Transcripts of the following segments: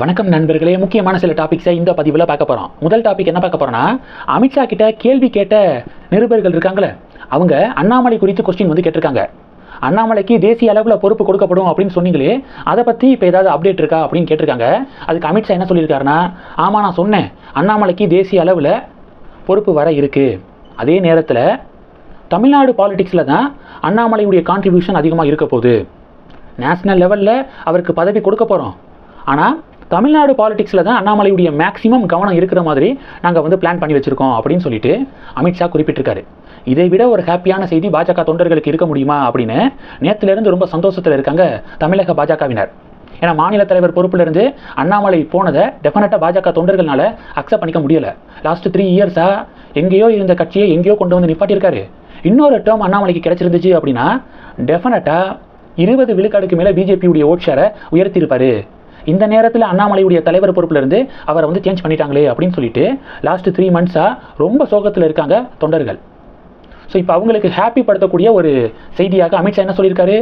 வணக்கம் நண்பர்களே முக்கியமான சில டாபிக்ஸை இந்த பதிவில் பார்க்க போகிறோம் முதல் டாபிக் என்ன பார்க்க போகிறோன்னா அமித்ஷா கிட்ட கேள்வி கேட்ட நிருபர்கள் இருக்காங்களே அவங்க அண்ணாமலை குறித்து கொஸ்டின் வந்து கேட்டிருக்காங்க. அண்ணாமலைக்கு தேசிய அளவில் பொறுப்பு கொடுக்கப்படும் அப்படின்னு சொன்னீங்களே அதை பற்றி இப்போ ஏதாவது அப்டேட் இருக்கா அப்படின்னு கேட்டிருக்காங்க. அதுக்கு அமித்ஷா என்ன சொல்லியிருக்காருன்னா ஆமாம் நான் சொன்னேன். அண்ணாமலைக்கு தேசிய அளவில் பொறுப்பு வர இருக்குது அதே நேரத்தில் தமிழ்நாடு பாலிடிக்ஸில் தான் அண்ணாமலையுடைய கான்ட்ரிபியூஷன் அதிகமாக இருக்க போகுது. நேஷ்னல் லெவலில் அவருக்கு பதவி கொடுக்க போகிறோம் ஆனால் தமிழ்நாடு பாலிடிக்ஸில் தான் அண்ணாமலையுடைய மேக்ஸிமம் கவனம் இருக்கிற மாதிரி நாங்கள் வந்து பிளான் பண்ணி வச்சுருக்கோம் அப்படின்னு சொல்லிட்டு அமித்ஷா குறிப்பிட்டிருக்காரு. இதை விட ஒரு ஹாப்பியான செய்தி பாஜக தொண்டர்களுக்கு இருக்க முடியுமா அப்படின்னு நேற்றுலேருந்து ரொம்ப சந்தோஷத்தில் இருக்காங்க தமிழக பாஜகவினர். ஏன்னா மாநில தலைவர் பொறுப்பிலிருந்து அண்ணாமலை போனதை டெஃபினட்டாக பாஜக தொண்டர்களால அக்செப்ட் பண்ணிக்க முடியலை. லாஸ்ட் த்ரீ இயர்ஸாக எங்கேயோ இருந்த கட்சியை எங்கேயோ கொண்டு வந்து நிப்பாட்டியிருக்காரு. இன்னொரு டேர்ம் அண்ணாமலைக்கு கிடைச்சிருந்துச்சு அப்படின்னா டெஃபினட்டாக இருபது விழுக்காடுக்கு மேலே பிஜேபியுடைய ஓட் ஷேரை உயர்த்தியிருப்பாரு. இந்த நேரத்தில் அண்ணாமலையுடைய தலைவர் பொறுப்பிலிருந்து அவரை வந்து சேஞ்ச் பண்ணிட்டாங்களே அப்படின்னு சொல்லிட்டு லாஸ்ட் த்ரீ மந்த்ஸாக ரொம்ப சோகத்தில் இருக்காங்க தொண்டர்கள். ஸோ இப்போ அவங்களுக்கு ஹாப்பி படுத்தக்கூடிய ஒரு செய்தியாக அமித்ஷா என்ன சொல்லியிருக்காரு?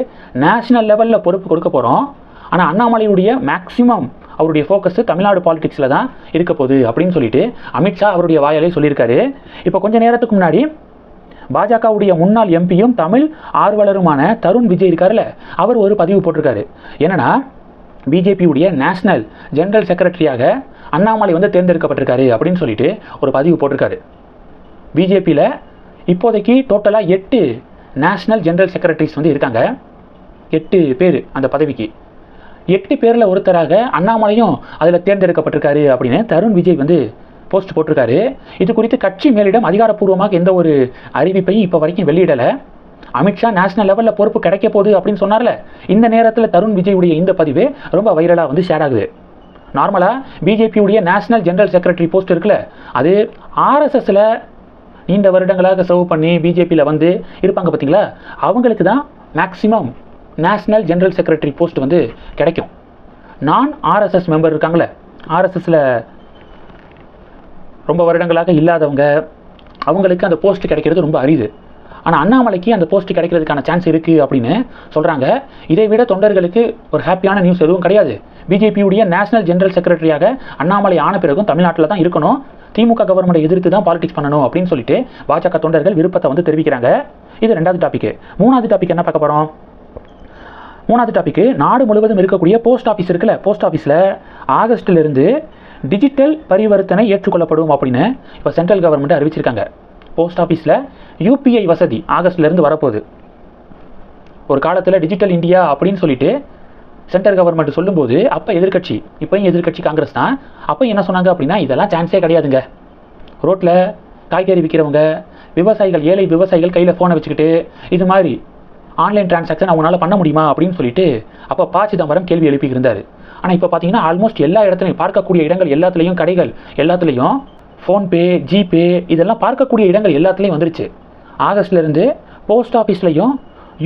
நேஷனல் லெவலில் பொறுப்பு கொடுக்க போகிறோம் ஆனால் அண்ணாமலையுடைய மேக்ஸிமம் அவருடைய ஃபோக்கஸ் தமிழ்நாடு பாலிடிக்ஸில் தான் இருக்க போகுது அப்படின்னு சொல்லிட்டு அமித்ஷா அவருடைய வாயாலே சொல்லியிருக்காரு. இப்போ கொஞ்ச நேரத்துக்கு முன்னாடி பாஜகவுடைய முன்னாள் எம்பியும் தமிழ் ஆர்வலருமான தருண் விஜய் இருக்காருல்ல அவர் ஒரு பதிவு போட்டிருக்காரு. என்னன்னா பிஜேபியுடைய நேஷனல் ஜெனரல் செக்ரட்டரியாக அண்ணாமலை வந்து தேர்ந்தெடுக்கப்பட்டிருக்காரு அப்படின்னு சொல்லிட்டு ஒரு பதிவு போட்டிருக்காரு. பிஜேபியில் இப்போதைக்கு டோட்டலாக எட்டு நேஷனல் ஜெனரல் செக்ரட்டரிஸ் வந்து இருக்காங்க. எட்டு பேர் அந்த பதவிக்கு. எட்டு பேரில் ஒருத்தராக அண்ணாமலையும் அதில் தேர்ந்தெடுக்கப்பட்டிருக்காரு அப்படின்னு தருண் விஜய் வந்து போஸ்ட் போட்டிருக்காரு. இது குறித்து கட்சி மேலிடம் அதிகாரப்பூர்வமாக எந்த ஒரு அறிவிப்பையும் இப்போ வரைக்கும் வெளியிடலை. அமித்ஷா நேஷனல் லெவலில் பொறுப்பு கிடைக்க போகுது அப்படின்னு சொன்னார்ல. இந்த நேரத்தில் தருண் விஜயுடைய இந்த பதிவு ரொம்ப வைரலாக வந்து ஷேர் ஆகுது. நார்மலாக பிஜேபியுடைய நேஷனல் ஜெனரல் செக்ரட்டரி போஸ்ட் இருக்குல்ல அது ஆர்எஸ்எஸில் நீண்ட வருடங்களாக சர்வ் பண்ணி பிஜேபியில் வந்து இருப்பாங்க பார்த்தீங்களா அவங்களுக்கு தான் maximum national general secretary post வந்து கிடைக்கும். நான் ஆர்எஸ்எஸ் மெம்பர் இருக்காங்களே ஆர்எஸ்எஸில் ரொம்ப வருடங்களாக இல்லாதவங்க அவங்களுக்கு அந்த போஸ்ட் கிடைக்கிறது ரொம்ப அரிது. ஆனால் அண்ணாமலைக்கு அந்த போஸ்ட் கிடைக்கிறதுக்கான சான்ஸ் இருக்குது அப்படின்னு சொல்கிறாங்க இதை விட தொண்டர்களுக்கு ஒரு ஹாப்பியான நியூஸ் எதுவும் கிடையாது. பிஜேபியுடைய நேஷனல் ஜெனரல் செக்ரட்டரியாக அண்ணாமலை ஆன பிறகும் தமிழ்நாட்டில் தான் இருக்கணும். திமுக கவர்மெண்ட்டை எதிர்த்து தான் பாலிடிக்ஸ் பண்ணணும் அப்படின்னு சொல்லிட்டு பாஜக தொண்டர்கள் விருப்பத்தை வந்து தெரிவிக்கிறாங்க. இது ரெண்டாவது டாபிக் மூணாவது டாபிக் என்ன பார்க்க போகிறோம் மூணாவது டாபிக் நாடு முழுவதும் இருக்கக்கூடிய போஸ்ட் ஆஃபீஸ் இருக்குல்ல போஸ்ட் ஆஃபீஸில் ஆகஸ்ட்டிலிருந்து டிஜிட்டல் பரிவர்த்தனை ஏற்றுக்கொள்ளப்படும் அப்படின்னு இப்போ சென்ட்ரல் கவர்மெண்ட் அறிவிச்சிருக்காங்க. போஸ்ட் ஆஃபீஸில் யூபிஐ வசதி ஆகஸ்ட்லேருந்து வரப்போகுது. ஒரு காலத்தில் டிஜிட்டல் இந்தியா அப்படின்னு சொல்லிட்டு சென்ட்ரல் கவர்மெண்ட் சொல்லும்போது அப்போ எதிர்க்கட்சி இப்போயும் எதிர்க்கட்சி காங்கிரஸ் தான். அப்போ என்ன சொன்னாங்க அப்படின்னா இதெல்லாம் சான்ஸே கிடையாதுங்க. ரோட்டில் காய்கறி விற்கிறவங்க விவசாயிகள் ஏழை விவசாயிகள் கையில் ஃபோனை வச்சுக்கிட்டு இது மாதிரி ஆன்லைன் டிரான்சாக்ஷன் அவங்களால பண்ண முடியுமா அப்படின்னு சொல்லிட்டு அப்போ பா சிதம்பரம் கேள்வி எழுப்பியிருந்தார். ஆனால் இப்போ பார்த்தீங்கன்னா ஆல்மோஸ்ட் எல்லா இடத்துலையும் பார்க்கக்கூடிய இடங்கள் எல்லாத்துலேயும் கடைகள் எல்லாத்துலேயும் ஃபோன்பே ஜிபே இதெல்லாம் பார்க்கக்கூடிய இடங்கள் எல்லாத்துலேயும் வந்துருச்சு. ஆகஸ்ட்லேருந்து போஸ்ட் ஆஃபீஸ்லையும்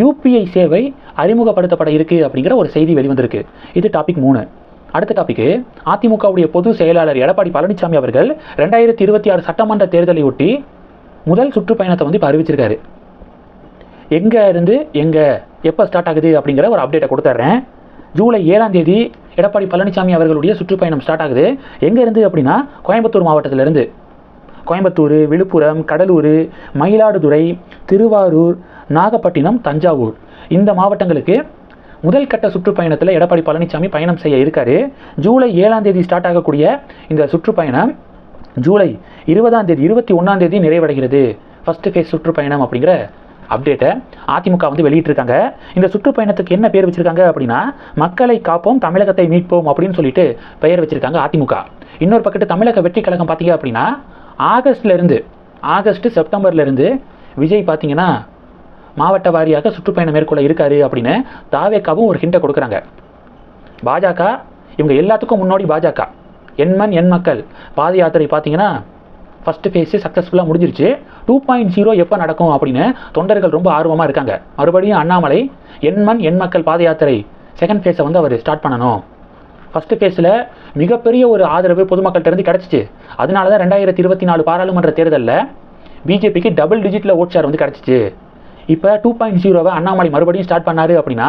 யூபிஐ சேவை அறிமுகப்படுத்தப்பட இருக்குது அப்படிங்கிற ஒரு செய்தி வெளிவந்திருக்கு. இது டாபிக் மூணு. அடுத்த டாபிக் அதிமுகவுடைய பொதுச் செயலாளர் எடப்பாடி பழனிசாமி அவர்கள் ரெண்டாயிரத்தி இருபத்தி ஆறு சட்டமன்ற தேர்தலை ஒட்டி முதல் சுற்றுப்பயணத்தை வந்து இப்போ அறிவிச்சிருக்காரு. எங்கே இருந்து எங்கே எப்போ ஸ்டார்ட் ஆகுது அப்படிங்கிற ஒரு அப்டேட்டை கொடுத்துட்றேன். ஜூலை ஏழாம் தேதி எடப்பாடி பழனிசாமி அவர்களுடைய சுற்றுப்பயணம் ஸ்டார்ட் ஆகுது. எங்கேருந்து அப்படின்னா கோயம்புத்தூர் மாவட்டத்திலேருந்து. கோயம்புத்தூர் விழுப்புரம் கடலூர் மயிலாடுதுறை திருவாரூர் நாகப்பட்டினம் தஞ்சாவூர். இந்த மாவட்டங்களுக்கு முதல் கட்ட சுற்றுப்பயணத்தில் எடப்பாடி பழனிசாமி பயணம் செய்ய இருக்காரு. ஜூலை ஏழாம் தேதி ஸ்டார்ட் ஆகக்கூடிய இந்த சுற்றுப்பயணம் ஜூலை இருபதாம் தேதி இருபத்தி ஒன்றாம் தேதி நிறைவடைகிறது. ஃபர்ஸ்ட் ஃபேஸ் சுற்றுப்பயணம் அப்படிங்கிற அப்டேட்டை அதிமுக வந்து வெளியிட்டிருக்காங்க. இந்த சுற்றுப்பயணத்துக்கு என்ன பேர் வச்சுருக்காங்க அப்படின்னா மக்களை காப்போம் தமிழகத்தை மீட்போம் அப்படின்னு சொல்லிட்டு பெயர் வச்சுருக்காங்க அதிமுக. இன்னொரு பக்கத்து தமிழக வெற்றி கழகம் பார்த்தீங்க அப்படின்னா ஆகஸ்ட்லேருந்து ஆகஸ்ட்டு செப்டம்பர்லேருந்து விஜய் பார்த்தீங்கன்னா மாவட்ட வாரியாக சுற்றுப்பயணம் மேற்கொள்ள இருக்காரு அப்படின்னு தாவேக்காவும் ஒரு ஹிண்டை கொடுக்குறாங்க. பாஜக இவங்க எல்லாத்துக்கும் முன்னாடி பாஜக. எண்மண் எண் மக்கள். பாத யாத்திரை பார்த்தீங்கன்னா ஃபஸ்ட்டு ஃபேஸு சக்ஸஸ்ஃபுல்லாக முடிஞ்சிருச்சு. டூ பாயிண்ட் ஜீரோ எப்போ நடக்கும் அப்படின்னு தொண்டர்கள் ரொம்ப ஆர்வமாக இருக்காங்க. மறுபடியும் அண்ணாமலை எண்மண் எண் மக்கள் பாத யாத்திரை செகண்ட் ஃபேஸை வந்து அவர் ஸ்டார்ட் பண்ணணும். ஃபஸ்ட்டு ஃபேஸில் மிகப்பெரிய ஒரு ஆதரவு பொதுமக்கள்கிட்ட இருந்து கிடச்சிச்சு. அதனால தான் ரெண்டாயிரத்தி இருபத்தி நாலு பாராளுமன்ற தேர்தலில் பிஜேபிக்கு டபுள் டிஜிட்டில் ஓட் ஷேர் வந்து கிடச்சிச்சு. இப்போ டூ பாயிண்ட் ஜீரோவை அண்ணாமலை மறுபடியும் ஸ்டார்ட் பண்ணாரு அப்படின்னா